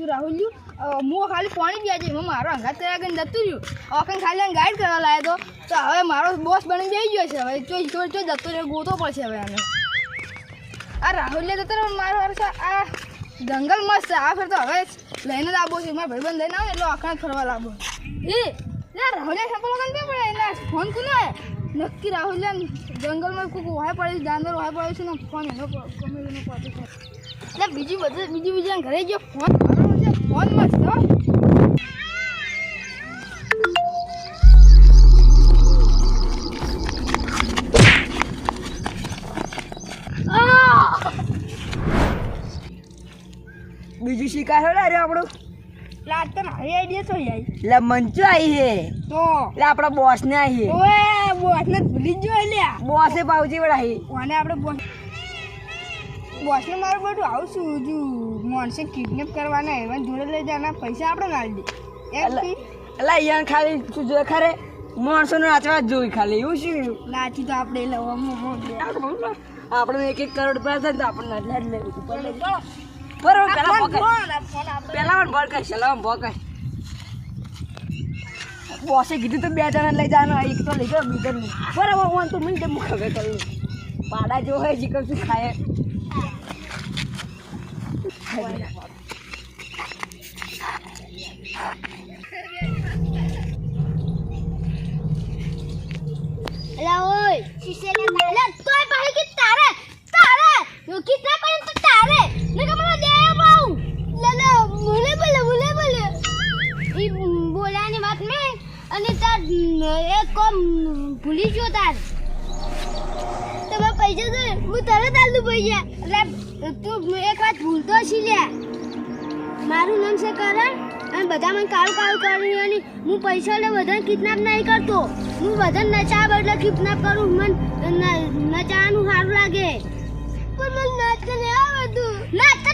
છું રાહુલજી હું ખાલી પાણી પીવા જઈ મારો અંગાત કર્યા કરીને જતું રહ્યું. ઓકે ખાલી ગાઈડ કરવા લાવ્યો તો. તો હવે મારો બોસ બની જઈ ગયો છે. હવે ચો ચો ચો જતો રહ્યો, ગોતો પડશે હવે આને. આ રાહુલે જતો રહ્યો મારો આ જંગલ મસ્ત છે. આ ફેર તો હવે લઈને જ છે. મારા ભાઈબંધ લઈને આવે એટલે આખા ફરવા લાગો. એ રાહુલે સફળ વગર કેમ પડે. એના ફોન કોનો હે? નક્કી રાહુલ જંગલમાં કોઈ વહાય પડે જાનવર વહાય પડે છે ને ફોન એનો એનો પડે છે. એટલે બીજી બધું, બીજી બીજા ઘરે ગયો ફોન છે ફોન મસ્ત હો બીજું શિકાર હો રે આપણો? એટલે આ તને આઈડિયા તો આવી લે મંચો આવી છે તો? એટલે આપણા બોસ ને આવી છે ઓએ બોસને ભૂલી જ જો લે બોસે પાવજી વડાવી કોને આપણે બોસ બોસને મારું બધું આવું શું હજુ માણસે કિડનેપ કરવાના એવા જોડે લઈ જવાના પૈસા આપણે ના દે. એમ એટલે અહીંયા ખાલી શું જોઈએ ખરે માણસો નાચવા જ જોઈ ખાલી એવું શું નાચી તો આપણે લેવા આપણે એક એક કરોડ રૂપિયા થાય તો આપણને એટલે જ લેવું. બરોબર પેલા પેલા પણ ભોકાય છેલ્લા પણ ભોકાય બોસે કીધું તો બે જણા લઈ જવાનું એક તો લઈ ગયો બીજો બરાબર હું તો મને ખબર કરું પાડા જો હોય જીકર શું ખાય. બોલાની વાત મે અને તાર એક કોમ ભૂલી ગયો તાર. તમે પૈસા દે હું તરત આલુ ભૈયા અરે તું એક વાત ભૂલતો છી લે મારું નામ છે કરણ અને બધા મને કાળું કાળું કરી અને હું પૈસા લે બધાને કિડનેપ નહીં કરતો. હું બધાને નચાવ બદલે કિડનેપ કરું. મને નચાવાનું સારું લાગે. પણ મને નાચ નહીં આવડતું નાચ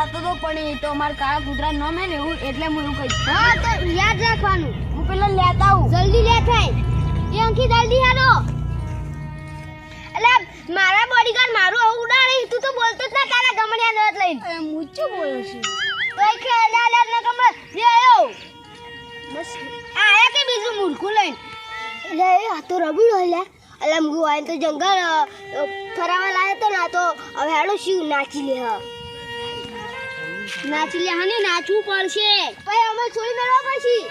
જતો તો પણ એ તો અમારા કાળા કૂતરા ન મેં એવું એટલે હું એવું કહીશ. હા તો યાદ રાખવાનું. હું પેલા લેતા આવું. જલ્દી લે થાય. એ અંકી જલ્દી હાલો. એટલે મારા બોડીગાર્ડ મારું આવું ઉડાડી તું તો બોલતો જ ના તારા ગમણિયા દોત લઈને. હું શું બોલું છું? તો ખેલા લે ને કમર જે આયો. બસ. આયા કે બીજું મૂર્ખું લઈને? એટલે એ આ તો રબુડો હલ્યા એટલે મુગુ આઈને તો જંગલ ફરાવા લાયો તો ના તો હવે હેડો શિવ નાચી લે હ. નાચી લે, હને? નાચવું પડશે. પછી અમે છોડી મેળવા પછી.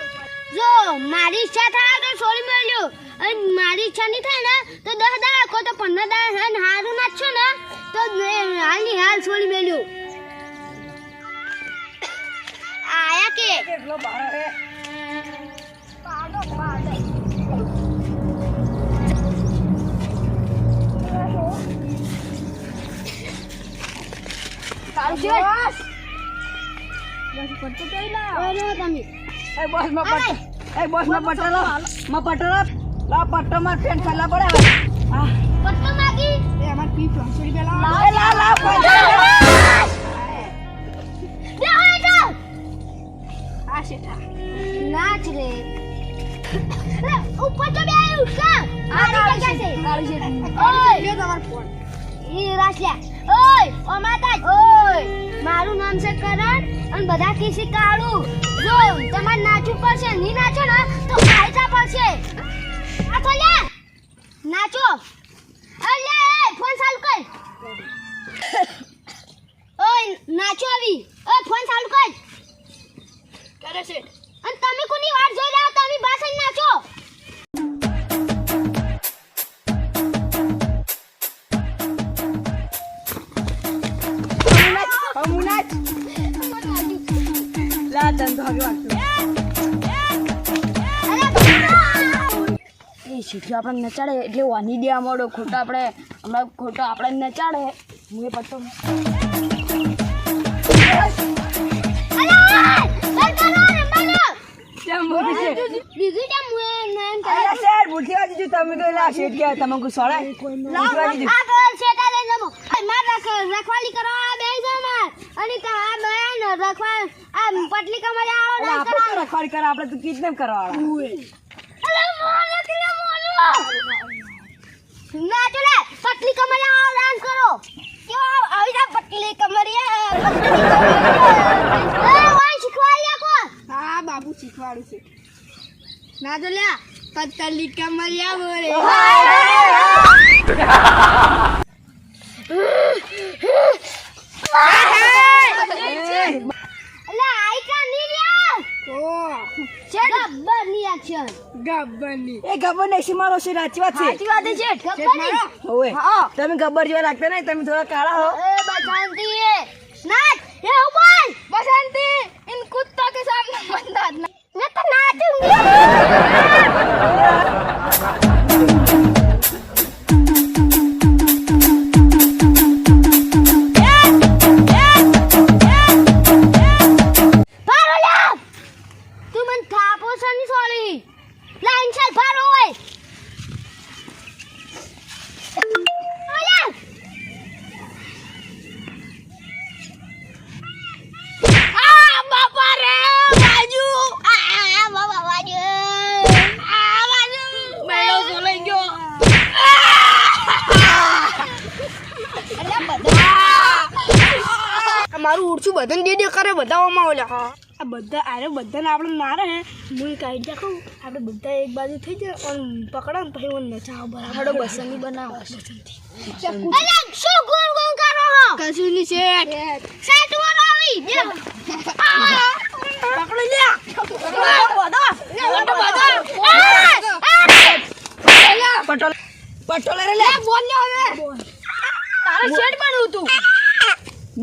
જો, મારી ઈચ્છા થાય તો છોડી મેળ્યો. અને મારી ઈચ્છા નહીં થાય ને, તો દસ દાડા કો તો પંદર દાડા અને હારું નાચશો ને, તો હાલની હાલ છોડી મેળ્યો. આયા કે? પટ્ટો એ માં ફેન ખાલા પડે પટ્ટો માગી એ અમાર પી 500 રૂપિયા એ લા લા પટ્ટો લે હોય જાવ આ શેઠા નાચ રે ઉપર તો બે આયું કા આ કાળું છે ઓય. ઈ રાસલ્યા ઓય, ઓ માતા ઓય, મારું નામ છે કરણ અને બધા કેસી કાળું જો, તમારે નાચવું પડશે, નહીં નાચો ને, તો ફાયદા પડશે. લા તન તો હવે વાંચો એ શીખી આપણે નચાડે. એટલે વાની દેવા મળો ખોટો આપણે હમણાં ખોટો આપણે નચાડે. હું એ પટ્ટો તમે કોઈ સોળે ભૂખી વાજી આ ગર્લ શેટા લઈને જમો. માર રખ- રખવાલી કરવા બે છે માર અને તો આ બે ને રખવા આ પટલી પતલી આવો ડાન્સ તો રખવાડી કર આપણે તો કિડનેપ કરવાવાળા. અરે મોલો કે મોલો. ના ચલે કમરે આવો ડાન્સ કરો. કેવો આવી? જા પતલી કમરિયા પતલી એ શીખવાડી આપો હા બાબુ શીખવાડું છે. ના તો લ્યા પતલી કમરિયા બોરે અલે આઈ કા ની લ્યા ઓ છે ગબ્બરની એક્શન ગબ્બરની એ ગબ્બર નહીં છે મારો છે સાચી વાત છે વાત છે ગબ્બર ની હોવે તમે ગબ્બર જેવા લાગતા નહીં તમે થોડા કાળા હો ए बसंती नाच ये ऊपर બસંતી इन कुत्ता के सामने मत नाचना मैं तो नाचूंगी મારું ઉડછું બધાને દે દે કરે બધાઓમાં ઓલા હા. આ બધા અરે બધાને આપણે મારે હે. હું કાઢી કહું આપણે બધા એક બાજુ થઈ જાય અને પકડો ને પછી મને નચાવો બરાબર. બસની બનાવો. અરે શું ગુણ ગુણ કરો હો? કશું ની છે સેટ વર આવી પકડો લ્યા. પટોલ પટોલ રે લે બોલ્યો હવે. તારે શેડ પણ હતું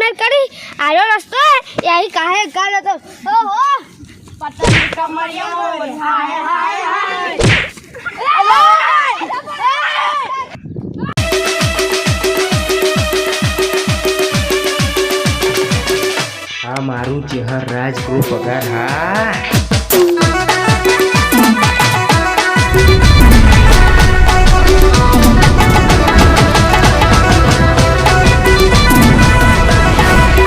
નચા કરી માર માર કરી આરો રસ્તો હે યહી કાહે ગાલ હતો ઓહો પતંગ કમરિયા હાય હાય હાય આ મારું ચહેર રાજ ગ્રુપ પગાર હા